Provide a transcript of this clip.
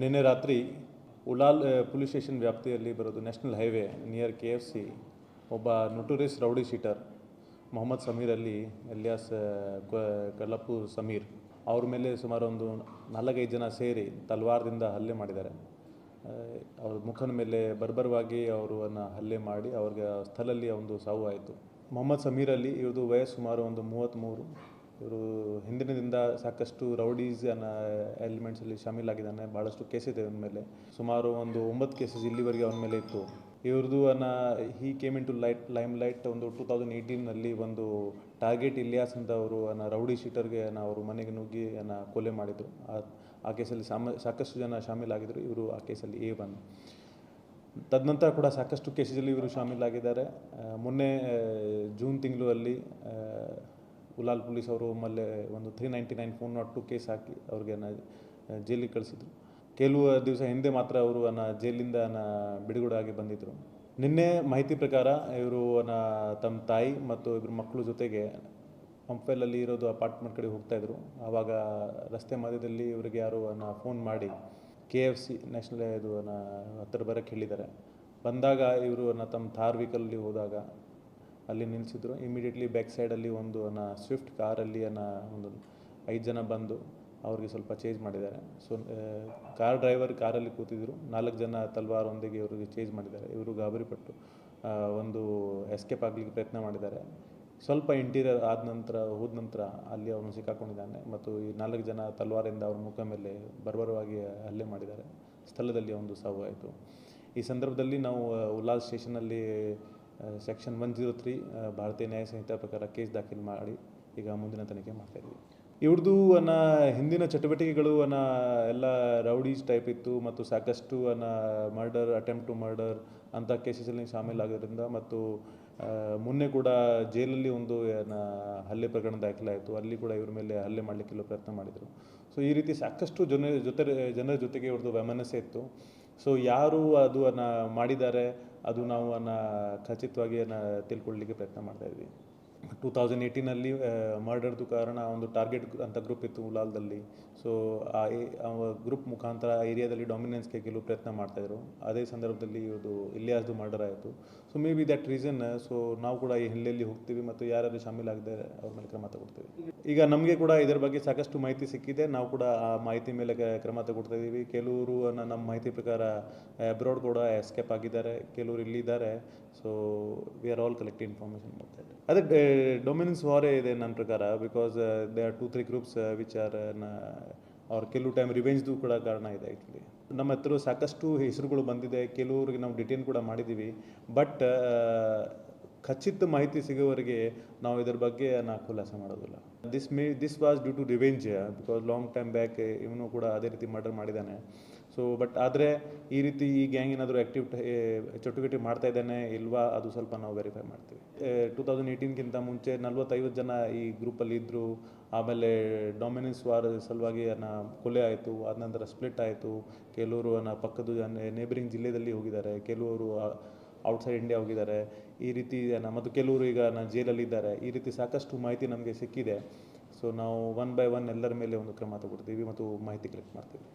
ನಿನ್ನೆ ರಾತ್ರಿ Ullal police station ವ್ಯಾಪ್ತಿಯಲ್ಲಿ ಬರೋದು national highway near K F C ಒಬ್ಬ notorious rowdy sheeter Mohammed Sameer ಅಲ್ಲಿ ಎಲ್ಯಾಸ್ ಆ, ಕಲ್ಲಪ್ಪು ಸಮೀರ್ ಅವ್ರ ಮೇಲೆ ಸುಮಾರು ಒಂದು ನಾಲ್ಕೈದು ಜನ ಸೇರಿ ತಲ್ವಾರದಿಂದ ಹಲ್ಲೆ ಮಾಡಿದ್ದಾರೆ. ಅವ್ರ ಮುಖದ ಮೇಲೆ ಬರ್ಬರವಾಗಿ ಅವರನ್ನು ಹಲ್ಲೆ ಮಾಡಿ ಅವ್ರಿಗೆ ಸ್ಥಳದಲ್ಲಿ ಒಂದು ಸಾವು ಆಯಿತು. ಮೊಹಮ್ಮದ್ ಸಮೀರ್ ಅಲಿ ಇವ್ರದ್ದು ವಯಸ್ಸು ಸುಮಾರು ಒಂದು ಮೂವತ್ತ್ಮೂರು. ಇವರು ಹಿಂದಿನದಿಂದ ಸಾಕಷ್ಟು ರೌಡೀಸ್ ಅನ್ನೋ ಎಲಿಮೆಂಟ್ಸಲ್ಲಿ ಶಾಮೀಲಾಗಿದ್ದಾನೆ ಭಾಳಷ್ಟು ಕೇಸ್ ಇದೆ ಅವನ ಮೇಲೆ. ಸುಮಾರು ಒಂದು ಒಂಬತ್ತು ಕೇಸಸ್ ಇಲ್ಲಿವರೆಗೆ ಅವನ ಮೇಲೆ ಇತ್ತು. ಇವ್ರದ್ದು ಅನ್ನ he came into light lime light ಒಂದು ಟೂ ತೌಸಂಡ್ ಏಯ್ಟೀನಲ್ಲಿ ಒಂದು ಟಾರ್ಗೆಟ್ ಇಲಿಯಾಸ್ ಅಂತ ಅವರು ಅನ್ನ ರೌಡಿ ಶೀಟರ್ಗೆ ಅನ್ನ ಅವರು ಮನೆಗೆ ನುಗ್ಗಿ ಅನ್ನ ಕೊಲೆ ಮಾಡಿದರು. ಆ ಕೇಸಲ್ಲಿ ಸಾಮ, ಸಾಕಷ್ಟು ಜನ ಶಾಮೀಲಾಗಿದ್ದರು ಇವರು ಆ ಕೇಸಲ್ಲಿ ಎ ಒನ್ ತದನಂತರ ಕೂಡ ಸಾಕಷ್ಟು ಕೇಸಲ್ಲಿ ಇವರು ಶಾಮೀಲಾಗಿದ್ದಾರೆ. ಮೊನ್ನೆ ಜೂನ್ ತಿಂಗಳು ಅಲ್ಲಿ ಉಲಾಲ್ ಪೊಲೀಸ್ ಅವರು ಮಲ್ಲೆ ಒಂದು three ninety nine four naught two case ಹಾಕಿ ಅವ್ರಿಗೆ ಜೈಲಿಗೆ ಕಳಿಸಿದ್ರು. ಕೆಲವು ದಿವಸ ಹಿಂದೆ ಮಾತ್ರ ಅವರು ಅನ್ನ ಜೈಲಿಂದ ಬಿಡುಗಡೆ ಆಗಿ ಬಂದಿದ್ದರು ನಿನ್ನೆ ಮಾಹಿತಿ ಪ್ರಕಾರ ಇವರು ತಮ್ಮ ತಾಯಿ ಮತ್ತು ಇಬ್ಬರು ಮಕ್ಕಳು ಜೊತೆಗೆ ಹಂಪೆಲಲ್ಲಿ ಇರೋದು ಅಪಾರ್ಟ್ಮೆಂಟ್ ಕಡೆ ಹೋಗ್ತಾ ಇದ್ರು. ಆವಾಗ ರಸ್ತೆ ಮಧ್ಯದಲ್ಲಿ ಇವರಿಗೆ ಯಾರು ಫೋನ್ ಮಾಡಿ ಕೆ ಎಫ್ ಸಿ ನ್ಯಾಷನಲ್ ಇದು ನಾ ಹತ್ತಿರ ಬರೋಕ್ಕೆ ಹೇಳಿದ್ದಾರೆ. ಬಂದಾಗ ಇವರು ತಮ್ಮ ಥಾರ್ ವೆಹಿಕಲ್ಲಿ ಹೋದಾಗ ಅಲ್ಲಿ ನಿಲ್ಲಿಸಿದ್ರು ಇಮಿಡಿಯೇಟ್ಲಿ ಬ್ಯಾಕ್ ಸೈಡಲ್ಲಿ ಒಂದು ಅನ್ನ ಸ್ವಿಫ್ಟ್ ಕಾರಲ್ಲಿ ಅನ್ನ ಒಂದು ಐದು ಜನ ಬಂದು ಅವ್ರಿಗೆ ಸ್ವಲ್ಪ ಚೇಂಜ್ ಮಾಡಿದ್ದಾರೆ. ಸೊ ಕಾರ್ ಡ್ರೈವರ್ ಕಾರಲ್ಲಿ ಕೂತಿದ್ರು. ನಾಲ್ಕು ಜನ ತಲ್ವಾರೊಂದಿಗೆ ಇವರಿಗೆ ಚೇಂಜ್ ಮಾಡಿದ್ದಾರೆ. ಇವರು ಗಾಬರಿಪಟ್ಟು ಒಂದು ಎಸ್ಕೇಪ್ ಆಗಲಿಕ್ಕೆ ಪ್ರಯತ್ನ ಮಾಡಿದ್ದಾರೆ. ಸ್ವಲ್ಪ ಇಂಟೀರಿಯರ್ ಆದ ನಂತರ, ಹೋದ ನಂತರ ಅಲ್ಲಿ ಅವನು ಸಿಕ್ಕಾಕೊಂಡಿದ್ದಾನೆ. ಮತ್ತು ಈ ನಾಲ್ಕು ಜನ ತಲ್ವಾರಿಂದ ಅವರ ಮುಖ ಮೇಲೆ ಬರ್ಬರವಾಗಿ ಹಲ್ಲೆ ಮಾಡಿದ್ದಾರೆ. ಸ್ಥಳದಲ್ಲಿ ಒಂದು ಸಾವು ಆಯಿತು. ಈ ಸಂದರ್ಭದಲ್ಲಿ ನಾವು ಉಲ್ಲಾಸ್ ಸ್ಟೇಷನಲ್ಲಿ ಸೆಕ್ಷನ್ ಒನ್ ಜೀರೋ ತ್ರೀ ಭಾರತೀಯ ನ್ಯಾಯ ಸಂಹಿತೆ ಪ್ರಕಾರ ಕೇಸ್ ದಾಖಲು ಮಾಡಿ ಈಗ ಮುಂದಿನ ತನಿಖೆ ಮಾಡ್ತಾ ಇದ್ವಿ. ಇವ್ರದ್ದು ಅನ್ನ, ಹಿಂದಿನ ಚಟುವಟಿಕೆಗಳು ಅನ್ನ, ಎಲ್ಲ ರೌಡೀಸ್ ಟೈಪ್ ಇತ್ತು. ಮತ್ತು ಸಾಕಷ್ಟು ಅನ್ನ, ಮರ್ಡರ್ ಅಟೆಂಪ್ಟ್ ಟು ಮರ್ಡರ್ ಅಂಥ ಕೇಸಸಲ್ಲಿ ಶಾಮೀಲಾಗೋದ್ರಿಂದ ಮತ್ತು ಮೊನ್ನೆ ಕೂಡ ಜೈಲಲ್ಲಿ ಒಂದು ಹಲ್ಲೆ ಪ್ರಕರಣ ದಾಖಲಾಯಿತು. ಅಲ್ಲಿ ಕೂಡ ಇವ್ರ ಮೇಲೆ ಹಲ್ಲೆ ಮಾಡಲಿಕ್ಕೆಲ್ಲ ಪ್ರಯತ್ನ ಮಾಡಿದರು. ಸೊ ಈ ರೀತಿ ಸಾಕಷ್ಟು ಜನ, ಜೊತೆ, ಜನರ ಜೊತೆಗೆ ಇವ್ರದ್ದು ವ್ಯಮನಸ್ಸೆ ಇತ್ತು. ಸೊ ಯಾರು ಅದು ಮಾಡಿದ್ದಾರೆ, ಅದು ನಾವು ಅನ್ನ ಖಚಿತವಾಗಿ ಅನ್ನ ತಿಳ್ಕೊಳ್ಳಿಕ್ಕೆ ಪ್ರಯತ್ನ ಮಾಡ್ತಾ ಇದ್ವಿ. ಟೂ ತೌಸಂಡ್ ಏಯ್ಟೀನಲ್ಲಿ ಮರ್ಡರ್ದು ಕಾರಣ ಒಂದು ಟಾರ್ಗೆಟ್ ಅಂತ ಗ್ರೂಪ್ ಇತ್ತು ಉಲಾಲ್ದಲ್ಲಿ ಸೊ ಆ ಗ್ರೂಪ್ ಮುಖಾಂತರ ಏರಿಯಾದಲ್ಲಿ ಡಾಮಿನೆನ್ಸ್ಗೆ ಕೆಲವು ಪ್ರಯತ್ನ ಮಾಡ್ತಾಯಿದ್ರು. ಅದೇ ಸಂದರ್ಭದಲ್ಲಿ ಇದು ಇಲಿಯಾಸ್ದು ಮರ್ಡರ್ ಆಯಿತು. So maybe that reason so ನಾವು ಕೂಡ ಈ ಹಿನ್ನೆಲೆಯಲ್ಲಿ ಹೋಗ್ತೀವಿ ಮತ್ತು ಯಾರಾದರೂ ಶಾಮೀಲಾಗದೆ ಅವ್ರ ಮೇಲೆ ಕ್ರಮ ತಗೊಳ್ತೀವಿ. ಈಗ ನಮಗೆ ಕೂಡ ಇದರ ಬಗ್ಗೆ ಸಾಕಷ್ಟು ಮಾಹಿತಿ ಸಿಕ್ಕಿದೆ. ನಾವು ಕೂಡ ಆ ಮಾಹಿತಿ ಮೇಲೆ ಕ್ರಮ ತಗೊಳ್ತಾ ಇದ್ದೀವಿ. ಕೆಲವರು ನಮ್ಮ ಮಾಹಿತಿ ಪ್ರಕಾರ ಅಬ್ರಾಡ್ ಕೂಡ ಎಸ್ಕೇಪ್ ಆಗಿದ್ದಾರೆ. ಕೆಲವರು ಇಲ್ಲಿದ್ದಾರೆ so we are all collect information ಮಾಡ್ತಾ ಇದ್ದೀವಿ ಅದೇ ಡೊಮಿನೆನ್ಸ್ ವಾರೇ ಇದೆ ನನ್ನ ಪ್ರಕಾರ because they are two three groups which are ಅವ್ರ ಕೆಲವು ಟೈಮ್ ರಿವೆಂಜ್ದು ಕೂಡ ಕಾರಣ ಇದೆ ಆ್ಯಕ್ಚುಲಿ ನಮ್ಮ ಹತ್ರ ಸಾಕಷ್ಟು ಹೆಸರುಗಳು ಬಂದಿದೆ, ಕೆಲವರಿಗೆ ನಾವು ಡಿಟೇನ್ ಕೂಡ ಮಾಡಿದ್ದೀವಿ ಬಟ್ ಖಚಿತ ಮಾಹಿತಿ ಸಿಗೋವರೆಗೆ ನಾವು ಇದರ ಬಗ್ಗೆ ನಾ ಖುಲಾಸೆ ಮಾಡೋದಿಲ್ಲ. This may this was due to revenge because long time back ಇವನು ಕೂಡ ಅದೇ ರೀತಿ ಮರ್ಡರ್ ಮಾಡಿದ್ದಾನೆ. ಸೊ ಬಟ್ ಆದರೆ ಈ ರೀತಿ ಈ ಗ್ಯಾಂಗ್ ಏನಾದರೂ ಆ್ಯಕ್ಟಿವ್ ಚಟುವಟಿಕೆ ಮಾಡ್ತಾ ಇದ್ದಾನೆ ಇಲ್ವಾ ಅದು ಸ್ವಲ್ಪ ನಾವು ವೆರಿಫೈ ಮಾಡ್ತೀವಿ. ಟೂ ತೌಸಂಡ್ ಏಯ್ಟೀನ್ಗಿಂತ ಮುಂಚೆ ನಲ್ವತ್ತೈವತ್ತು ಜನ ಈ ಗ್ರೂಪಲ್ಲಿ ಇದ್ದರು ಆಮೇಲೆ ಡೊಮಿನೆನ್ಸ್ ವಾರ ಸಲುವಾಗಿ ಅನ್ನ ಕೊಲೆ ಆಯಿತು. ಆದ ನಂತರ ಸ್ಪ್ಲಿಟ್ ಆಯಿತು. ಕೆಲವರು ಅನ್ನ ಪಕ್ಕದ ನೇಬರಿಂಗ್ ಜಿಲ್ಲೆಯಲ್ಲಿ ಹೋಗಿದ್ದಾರೆ. ಕೆಲವರು ಔಟ್ಸೈಡ್ ಇಂಡಿಯಾ ಹೋಗಿದ್ದಾರೆ. ಈ ರೀತಿ ಮತ್ತು ಕೆಲವರು ಈಗ ನಾನು ಜೈಲಲ್ಲಿದ್ದಾರೆ ಈ ರೀತಿ ಸಾಕಷ್ಟು ಮಾಹಿತಿ ನಮಗೆ ಸಿಕ್ಕಿದೆ. ಸೊ ನಾವು ಒನ್ ಬೈ ಒನ್ ಎಲ್ಲರ ಮೇಲೆ ಒಂದು ಕ್ರಮ ತಗೊಳ್ತೀವಿ ಮತ್ತು ಮಾಹಿತಿ ಕಲೆಕ್ಟ್ ಮಾಡ್ತೀವಿ.